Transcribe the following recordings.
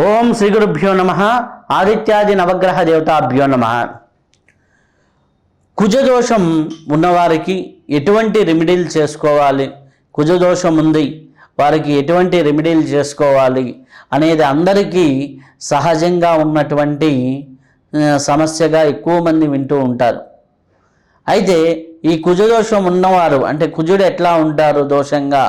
ఓం శ్రీ గురుభ్యో నమ ఆదిత్యాది నవగ్రహ దేవతాభ్యో నమ. కుజదోషం ఉన్నవారికి ఎటువంటి రెమెడీలు చేసుకోవాలి? కుజదోషం ఉంది వారికి ఎటువంటి రెమెడీలు చేసుకోవాలి అనేది అందరికీ సహజంగా ఉన్నటువంటి సమస్యగా ఎక్కువ మంది వింటూ ఉంటారు. అయితే ఈ కుజదోషం ఉన్నవారు అంటే కుజుడు ఎట్లా ఉంటారు దోషంగా?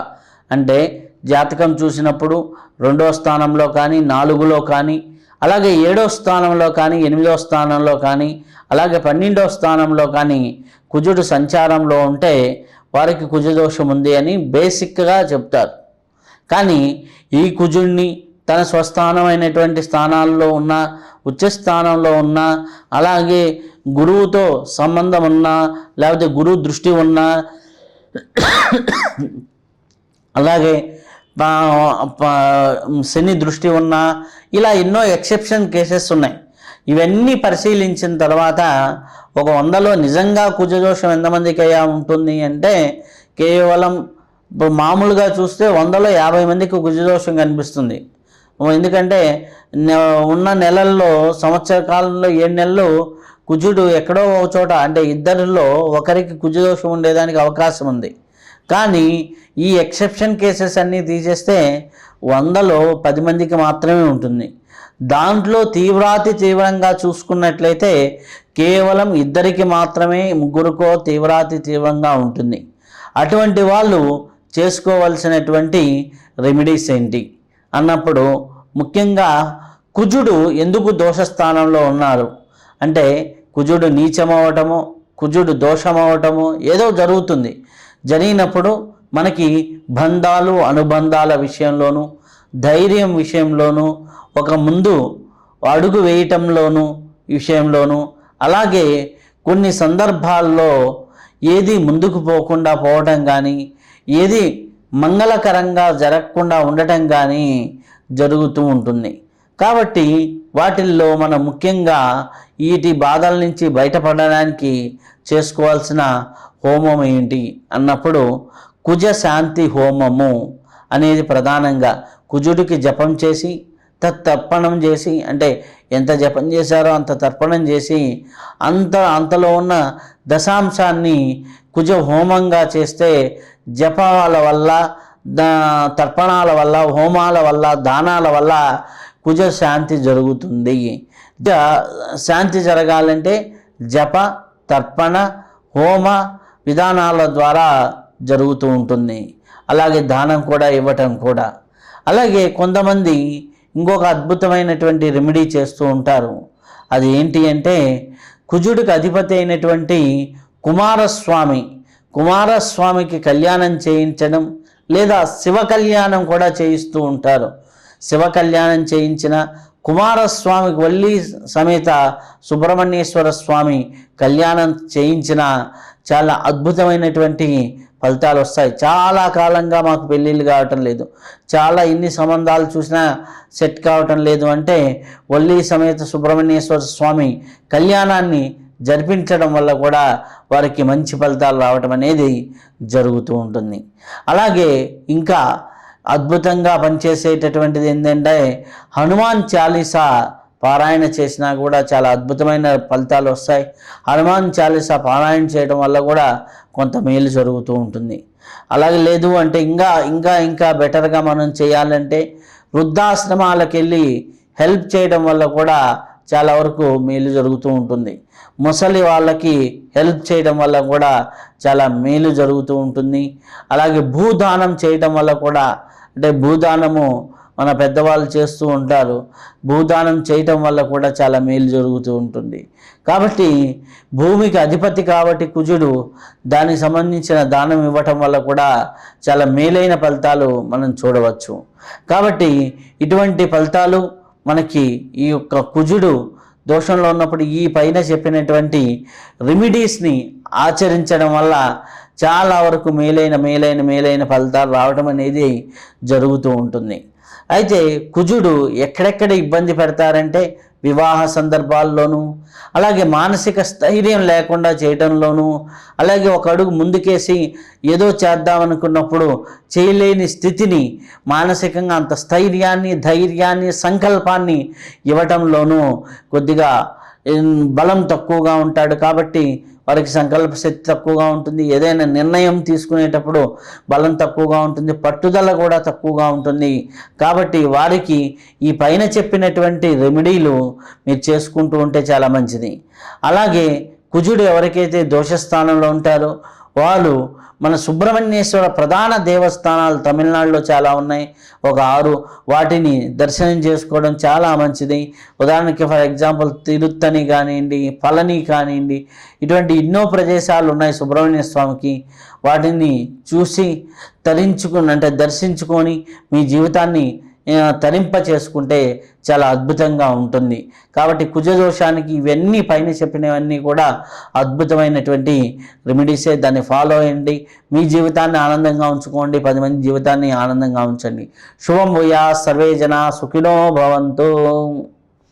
అంటే జాతకం చూసినప్పుడు రెండో స్థానంలో కానీ నాలుగులో కానీ అలాగే ఏడో స్థానంలో కానీ ఎనిమిదో స్థానంలో కానీ అలాగే పన్నెండో స్థానంలో కానీ కుజుడు సంచారంలో ఉంటే వారికి కుజదోషం ఉంది అని బేసిక్గా చెప్తారు. కానీ ఈ కుజుడిని తన స్వస్థానమైనటువంటి స్థానాల్లో ఉన్న ఉచ్చ స్థానంలో ఉన్న అలాగే గురువుతో సంబంధం ఉన్నా లేకపోతే గురువు దృష్టి ఉన్నా అలాగే శని దృష్టి ఉన్న ఇలా ఎన్నో ఎక్సెప్షన్ కేసెస్ ఉన్నాయి. ఇవన్నీ పరిశీలించిన తర్వాత ఒక వందలో నిజంగా కుజదోషం ఎంతమందికి అయ్యా ఉంటుంది అంటే కేవలం ఇప్పుడు మామూలుగా చూస్తే వందలో యాభై మందికి కుజదోషం కనిపిస్తుంది. ఎందుకంటే ఉన్న నెలల్లో సంవత్సర కాలంలో ఏడు నెలలు కుజుడు ఎక్కడో ఒక చోట అంటే ఇద్దరిలో ఒకరికి కుజదోషం ఉండేదానికి అవకాశం ఉంది. కానీ ఈ ఎక్సెప్షన్ కేసెస్ అన్నీ తీసేస్తే వందలో పది మందికి మాత్రమే ఉంటుంది. దాంట్లో తీవ్రాతి తీవ్రంగా చూసుకున్నట్లయితే కేవలం ఇద్దరికి మాత్రమే ముగ్గురుకో తీవ్రాతి తీవ్రంగా ఉంటుంది. అటువంటి వాళ్ళు చేసుకోవలసినటువంటి రెమెడీస్ ఏంటి? అన్నప్పుడు ముఖ్యంగా కుజుడు ఎందుకు దోషస్థానంలో ఉన్నారు? అంటే కుజుడు నీచమవటము కుజుడు దోషమవటము ఏదో జరుగుతుంది. జరిగినప్పుడు మనకి బంధాలు అనుబంధాల విషయంలోనూ ధైర్యం విషయంలోనూ ఒక ముందు అడుగు వేయటంలోనూ విషయంలోనూ అలాగే కొన్ని సందర్భాల్లో ఏది ముందుకు పోకుండా పోవటం కానీ ఏది మంగళకరంగా జరగకుండా ఉండటం కానీ జరుగుతూ ఉంటుంది. కాబట్టి వాటిల్లో మనం ముఖ్యంగా వీటి బాధల నుంచి బయటపడడానికి చేసుకోవాల్సిన హోమం ఏంటి? అన్నప్పుడు కుజ శాంతి హోమము అనేది ప్రధానంగా కుజుడికి జపం చేసి తర్పణం చేసి అంటే ఎంత జపం చేశారో అంత తర్పణం చేసి అంత అంతలో ఉన్న దశాంశాన్ని కుజ హోమంగా చేస్తే జపాల వల్ల దా- తర్పణాల వల్ల హోమాల వల్ల దానాల వల్ల కుజ శాంతి జరుగుతుంది. జ- శాంతి జరగాలంటే జప తర్పణ హోమ విధానాల ద్వారా జరుగుతూ ఉంటుంది. అలాగే దానం కూడా ఇవ్వటం కూడా. అలాగే కొంతమంది ఇంకొక అద్భుతమైనటువంటి రెమెడీ చేస్తూ ఉంటారు. అది ఏంటి అంటే కుజుడికి అధిపతి అయినటువంటి కుమారస్వామి కుమారస్వామికి కళ్యాణం చేయించడం లేదా శివ కళ్యాణం కూడా చేయిస్తూ ఉంటారు. శివ కళ్యాణం చేయించిన కుమారస్వామికి వల్లి సమేత సుబ్రహ్మణ్యేశ్వర స్వామి కళ్యాణం చేయించిన చాలా అద్భుతమైనటువంటి ఫలితాలు వస్తాయి. చాలా కాలంగా మాకు పెళ్ళిళ్ళు కావటం లేదు. చాలా ఇన్ని సంబంధాలు చూసినా సెట్ కావటం లేదు అంటే వల్లి సమేత సుబ్రహ్మణ్యేశ్వర స్వామి కళ్యాణాన్ని జరిపించడం వల్ల కూడా వారికి మంచి ఫలితాలు రావటం అనేది జరుగుతూ ఉంటుంది. అలాగే ఇంకా అద్భుతంగా పనిచేసేటటువంటిది ఏంటంటే హనుమాన్ చాలీసా పారాయణ చేసినా కూడా చాలా అద్భుతమైన ఫలితాలు వస్తాయి. హనుమాన్ చాలీసా పారాయణ చేయడం వల్ల కూడా కొంత మేలు జరుగుతూ ఉంటుంది. అలాగే లేదు అంటే ఇంకా ఇంకా ఇంకా బెటర్గా మనం చేయాలంటే వృద్ధాశ్రమాలకు వెళ్ళి హెల్ప్ చేయడం వల్ల కూడా చాలా వరకు మేలు జరుగుతూ ఉంటుంది. ముసలి వాళ్ళకి హెల్ప్ చేయడం వల్ల కూడా చాలా మేలు జరుగుతూ ఉంటుంది. అలాగే భూదానం చేయడం వల్ల కూడా అంటే భూదానము మన పెద్దవాళ్ళు చేస్తూ ఉంటారు. భూదానం చేయటం వల్ల కూడా చాలా మేలు జరుగుతూ ఉంటుంది. కాబట్టి భూమికి అధిపతి కాబట్టి కుజుడు దానికి సంబంధించిన దానం ఇవ్వటం వల్ల కూడా చాలా మేలైన ఫలితాలు మనం చూడవచ్చు. కాబట్టి ఇటువంటి ఫలితాలు మనకి ఈ యొక్క కుజుడు దోషంలో ఉన్నప్పుడు ఈ పైన చెప్పినటువంటి రెమిడీస్ని ఆచరించడం వల్ల చాలా వరకు మేలైన మేలైన మేలైన ఫలితాలు రావడం అనేది జరుగుతూ ఉంటుంది. అయితే కుజుడు ఎక్కడెక్కడ ఇబ్బంది పెడతారంటే వివాహ సందర్భాల్లోనూ అలాగే మానసిక స్థైర్యం లేకుండా చేయడంలోనూ అలాగే ఒక అడుగు ముందుకేసి ఏదో చేద్దామనుకున్నప్పుడు చేయలేని స్థితిని మానసికంగా అంత స్థైర్యాన్ని ధైర్యాన్ని సంకల్పాన్ని ఇవ్వటంలోనూ కొద్దిగా బలం తక్కువగా ఉంటాడు కాబట్టి వారికి సంకల్ప శక్తి తక్కువగా ఉంటుంది. ఏదైనా నిర్ణయం తీసుకునేటప్పుడు బలం తక్కువగా ఉంటుంది పట్టుదల కూడా తక్కువగా ఉంటుంది. కాబట్టి వారికి ఈ పైన చెప్పినటువంటి రెమెడీలు మీరు చేసుకుంటూ ఉంటే చాలా మంచిది. అలాగే కుజుడు ఎవరికైతే దోషస్థానంలో ఉంటారో వాళ్ళు మన సుబ్రహ్మణ్యేశ్వర ప్రధాన దేవస్థానాలు తమిళనాడులో చాలా ఉన్నాయి. ఒక ఆరు. వాటిని దర్శనం చేసుకోవడం చాలా మంచిది. ఉదాహరణకి ఫర్ ఎగ్జాంపుల్ తిరుత్తని కానివ్వండి పళని కానివ్వండి ఇటువంటి ఎన్నో ప్రదేశాలు ఉన్నాయి సుబ్రహ్మణ్య స్వామికి. వాటిని చూసి తరించుకుని అంటే దర్శించుకొని మీ జీవితాన్ని తరింప చేసుకుంటే చాలా అద్భుతంగా ఉంటుంది. కాబట్టి కుజదోషానికి ఇవన్నీ పైన చెప్పినవన్నీ కూడా అద్భుతమైనటువంటి రెమెడీసే దాన్ని ఫాలో అయ్యండి మీ జీవితాన్ని ఆనందంగా ఉంచుకోండి. పది మంది జీవితాన్ని ఆనందంగా ఉంచండి. శుభం భూయా. సర్వే జన సుఖినో భవంతు.